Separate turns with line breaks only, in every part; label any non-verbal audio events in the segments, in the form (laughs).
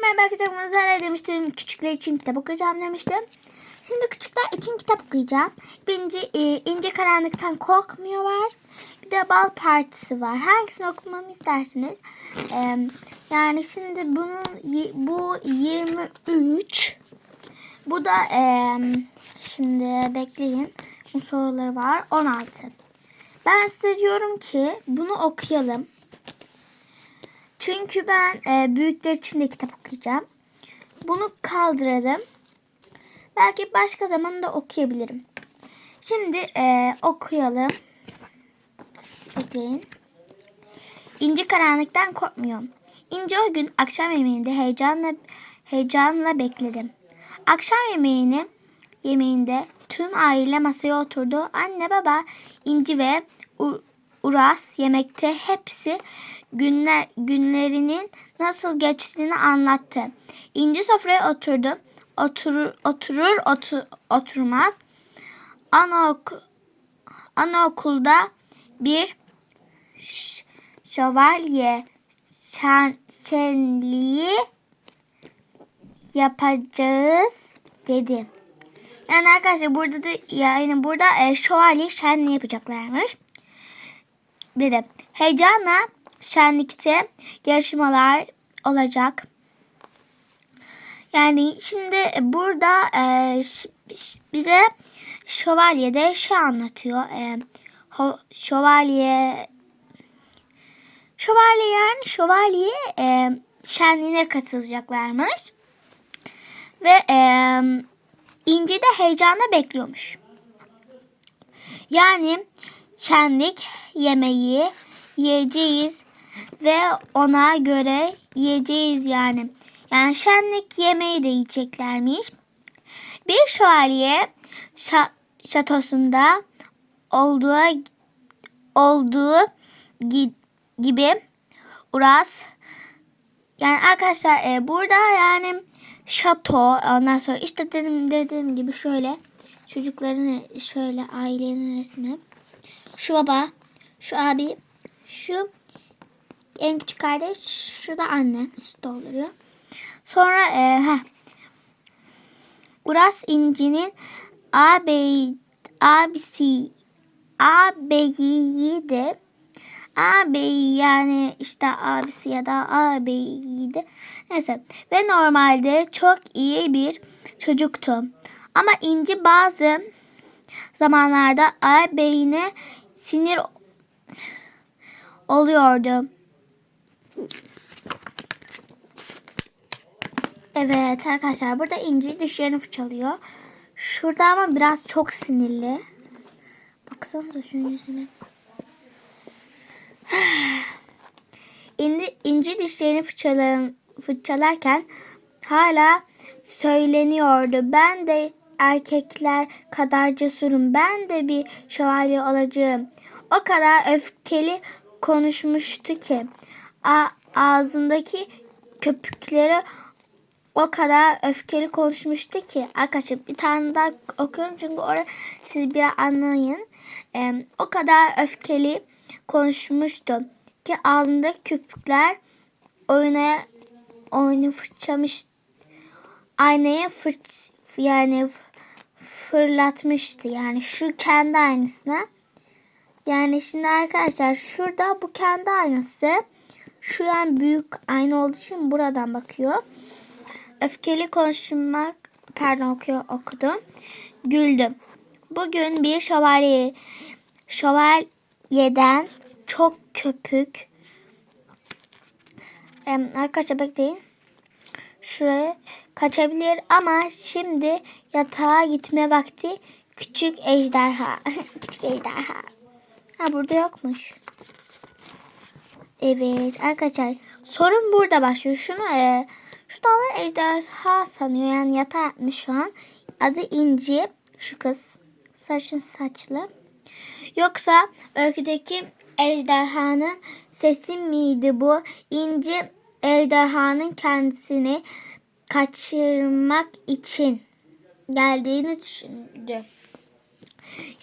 merhaba arkadaşlar. Bunu Zara demiştim. Küçükler için kitap okuyacağım demiştim. Şimdi küçükler için kitap okuyacağım. Birinci e, ince karanlıktan korkmuyor var. Bir de bal partisi var. Hangisini okumamı istersiniz? E, yani şimdi bunun bu 23. Bu da e, şimdi bekleyin. Bu soruları var. 16. Ben size diyorum ki bunu okuyalım. Çünkü ben e, büyükler için de kitap okuyacağım. Bunu kaldıralım. Belki başka zaman da okuyabilirim. Şimdi e, okuyalım. Bekleyin. İnci karanlıktan korkmuyorum. İnci o gün akşam yemeğinde heyecanla heyecanla bekledim. Akşam yemeğini yemeğinde tüm aile masaya oturdu. Anne baba İnci ve Uras yemekte hepsi günler günlerinin nasıl geçtiğini anlattı. İnci sofraya oturdu. Oturur oturur otu, oturmaz. Anaok anaokulda bir şövalye şen, şenliği yapacağız dedi. Yani arkadaşlar burada da yani burada e, şövalye şenliği yapacaklarmış. Dedi. Heyecanla şenlikte yarışmalar olacak. Yani şimdi burada e, bize şövalye de şey anlatıyor. E, ho- şövalye şövalye yani şövalye e, şenliğine katılacaklarmış. Ve e, İnci de heyecanla bekliyormuş. Yani şenlik yemeği yiyeceğiz ve ona göre yiyeceğiz yani. Yani şenlik yemeği de yiyeceklermiş. Bir şövalye şa- şatosunda olduğu olduğu gi- gibi Uras yani arkadaşlar e, burada yani şato ondan sonra işte dedim dediğim gibi şöyle çocukların şöyle ailenin resmi. Şu baba, şu abi, şu en küçük kardeş, şu da anne süt dolduruyor. Sonra e, heh, Uras İnci'nin ağabey, abisi, ağabeyi de ağabeyi yani işte abisi ya da ağabeyiydi. Neyse ve normalde çok iyi bir çocuktu. Ama İnci bazı zamanlarda ağabeyine sinir oluyordu. Evet arkadaşlar burada İnci dişlerini fırçalıyor. Şurada ama biraz çok sinirli. Baksanıza şunun yüzüne. (sighs) İnci, inci dişlerini fırçalar, fırçalarken hala söyleniyordu. Ben de erkekler kadar cesurum. Ben de bir şövalye olacağım. O kadar öfkeli konuşmuştu ki a- ağzındaki köpükleri o kadar öfkeli konuşmuştu ki arkadaşlar bir tane daha okuyorum çünkü orada siz bir anlayın. Ee, o kadar öfkeli konuşmuştu ki ağzındaki köpükler oynaya oyunu fırçamış aynaya fırç yani fırlatmıştı. Yani şu kendi aynasına. Yani şimdi arkadaşlar şurada bu kendi aynası. Şu yani büyük ayna olduğu için buradan bakıyor. Öfkeli konuşmak pardon okuyor okudum. Güldüm. Bugün bir şövalye şövalyeden çok köpük Em, arkadaşlar bekleyin. Şuraya kaçabilir ama şimdi yatağa gitme vakti küçük ejderha. (laughs) küçük ejderha. Ha burada yokmuş. Evet arkadaşlar sorun burada başlıyor. Şunu e, şu dağlar ejderha sanıyor. Yani yatağa yatmış şu an. Adı İnci. Şu kız. Sarışın saçlı. Yoksa öyküdeki ejderhanın sesi miydi bu? İnci ejderhanın kendisini kaçırmak için geldiğini düşündü.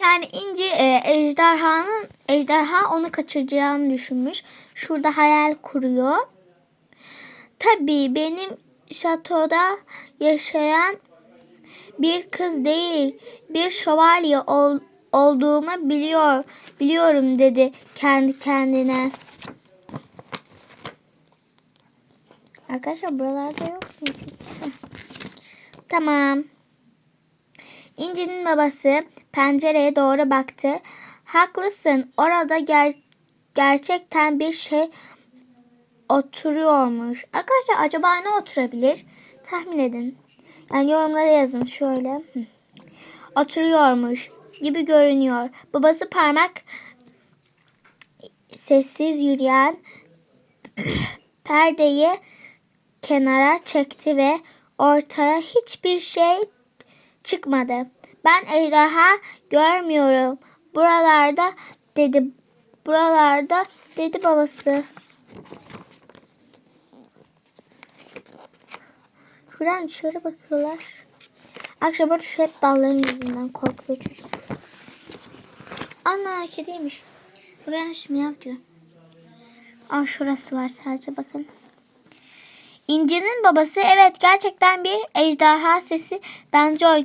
Yani İnci e, ejderhanın ejderha onu kaçıracağını düşünmüş. Şurada hayal kuruyor. Tabii benim şatoda yaşayan bir kız değil, bir şövalye ol, olduğumu biliyor, biliyorum dedi kendi kendine. Arkadaşlar buralarda yok neyse. Tamam. İnci'nin babası pencereye doğru baktı. Haklısın. Orada ger- gerçekten bir şey oturuyormuş. Arkadaşlar acaba ne oturabilir? Tahmin edin. Yani yorumlara yazın şöyle. Oturuyormuş gibi görünüyor. Babası parmak sessiz yürüyen (clears throat) perdeyi kenara çekti ve ortaya hiçbir şey çıkmadı. Ben ejderha görmüyorum. Buralarda dedi. Buralarda dedi babası. Şuradan dışarı bakıyorlar. Akşam şu hep dalların yüzünden korkuyor çocuk. Ana kediymiş. Bakın şimdi yap diyor. Aa şurası var sadece bakın. İnci'nin babası evet gerçekten bir ejderha sesi benziyor.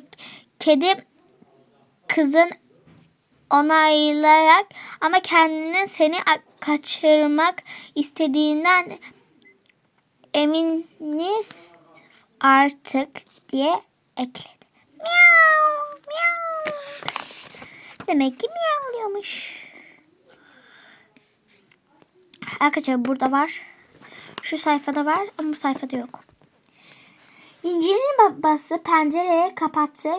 Kedi kızın onaylayarak ama kendinin seni kaçırmak istediğinden eminiz artık diye ekledi. Miau, miau. Demek ki miyavlıyormuş. Arkadaşlar burada var. Şu sayfada var ama bu sayfada yok. İnci'nin babası pencereye kapattı.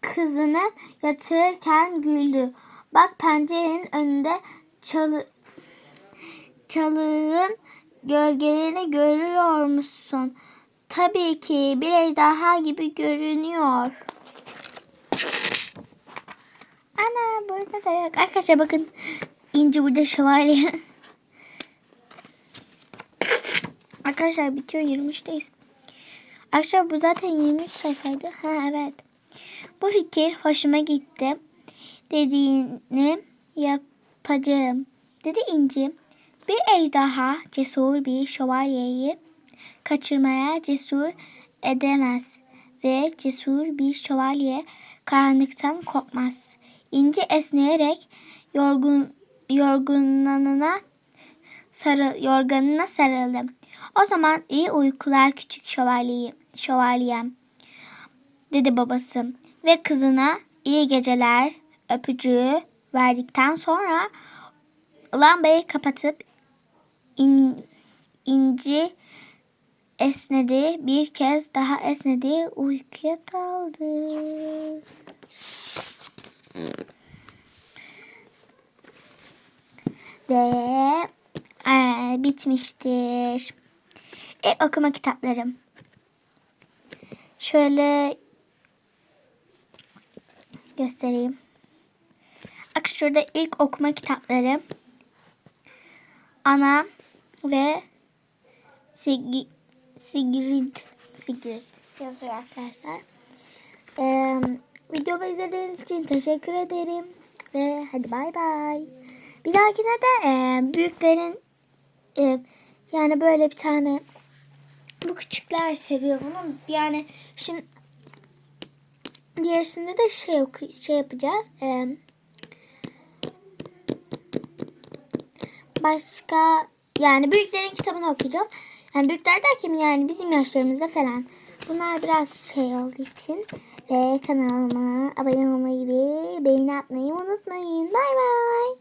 Kızını yatırırken güldü. Bak pencerenin önünde çalı, çalıların gölgelerini görüyor musun? Tabii ki bir ejderha gibi görünüyor. Ana burada da yok. Arkadaşlar bakın İnci burada şövalye. Arkadaşlar bitiyor 23'teyiz. Arkadaşlar bu zaten 23 sayfaydı. Ha evet. Bu fikir hoşuma gitti. Dediğini yapacağım. Dedi İnci. Bir ejderha cesur bir şövalyeyi kaçırmaya cesur edemez. Ve cesur bir şövalye karanlıktan korkmaz. İnci esneyerek yorgun yorgunlanına sarı, yorganına sarıldı. O zaman iyi uykular küçük şövalye, şövalyem dedi babası ve kızına iyi geceler öpücüğü verdikten sonra lambayı kapatıp in, inci esnedi bir kez daha esnedi uykuya daldı. Ve ee, bitmiştir. İlk okuma kitaplarım. Şöyle göstereyim. Bak şurada ilk okuma kitapları. Ana ve Sigi, Sigrid Sigrid yazıyor arkadaşlar. Ee, videomu izlediğiniz için teşekkür ederim. Ve hadi bay bay. Bir dahakine de e, büyüklerin e, yani böyle bir tane bu küçükler seviyor bunu. Yani şimdi diğerisinde de şey şey yapacağız. E, başka yani büyüklerin kitabını okuyacağım. Yani büyükler derken yani bizim yaşlarımızda falan. Bunlar biraz şey olduğu için ve kanalıma abone olmayı ve beğeni atmayı unutmayın. Bay bay.